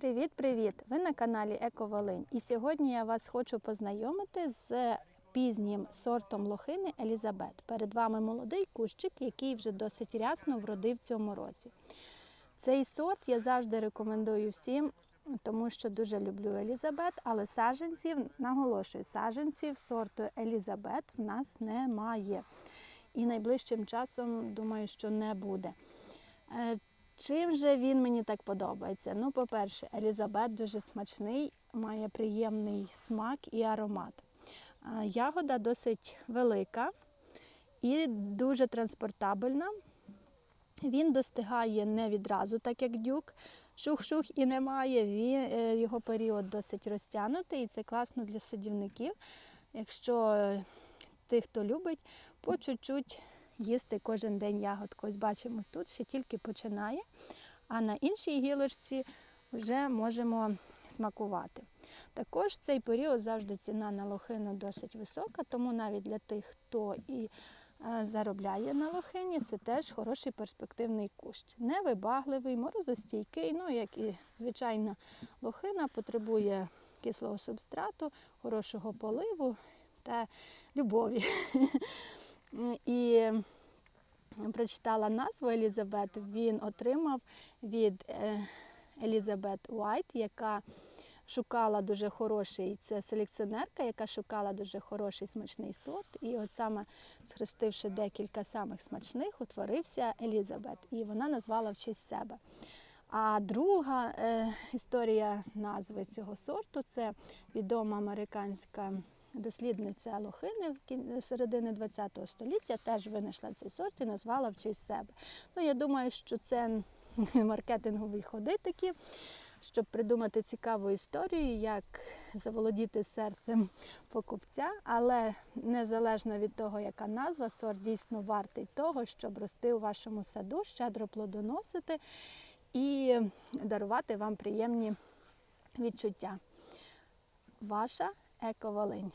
Привіт-привіт! Ви на каналі Еко Волинь. І сьогодні я вас хочу познайомити з пізнім сортом лохини Елізабет. Перед вами молодий кущик, який вже досить рясно вродив цьому році. Цей сорт я завжди рекомендую всім, тому що дуже люблю Елізабет, але саджанців, наголошую, саджанців сорту Елізабет в нас немає. І найближчим часом думаю, що не буде. Чим же він мені так подобається? Ну, по-перше, Елізабет дуже смачний, має приємний смак і аромат. Ягода досить велика і дуже транспортабельна. Він достигає не відразу, так як дюк. Шух-шух і немає. Він, е, його період досить розтягнутий, і це класно для садівників. Якщо е, тих, хто любить, по чуть-чуть їсти кожен день ягодку. Ось бачимо, тут ще тільки починає, а на іншій гілочці вже можемо смакувати. Також в цей період завжди ціна на лохину досить висока, тому навіть для тих, хто і е, заробляє на лохині, це теж хороший перспективний кущ. Невибагливий, морозостійкий, ну як і звичайна лохина, потребує кислого субстрату, хорошого поливу та любові. І прочитала назву Елізабет, він отримав від е, Елізабет Уайт, яка шукала дуже хороший, це селекціонерка, яка шукала дуже хороший смачний сорт. І от саме схрестивши декілька самих смачних, утворився Елізабет. І вона назвала в честь себе. А друга е, історія назви цього сорту це відома американська дослідниця лохини середини ХХ століття теж винайшла цей сорт і назвала в честь себе. Ну, я думаю, що це маркетингові ходи такі, щоб придумати цікаву історію, як заволодіти серцем покупця, але незалежно від того, яка назва, сорт дійсно вартий того, щоб рости у вашому саду, щедро плодоносити і дарувати вам приємні відчуття. Ваша Еко Волинь.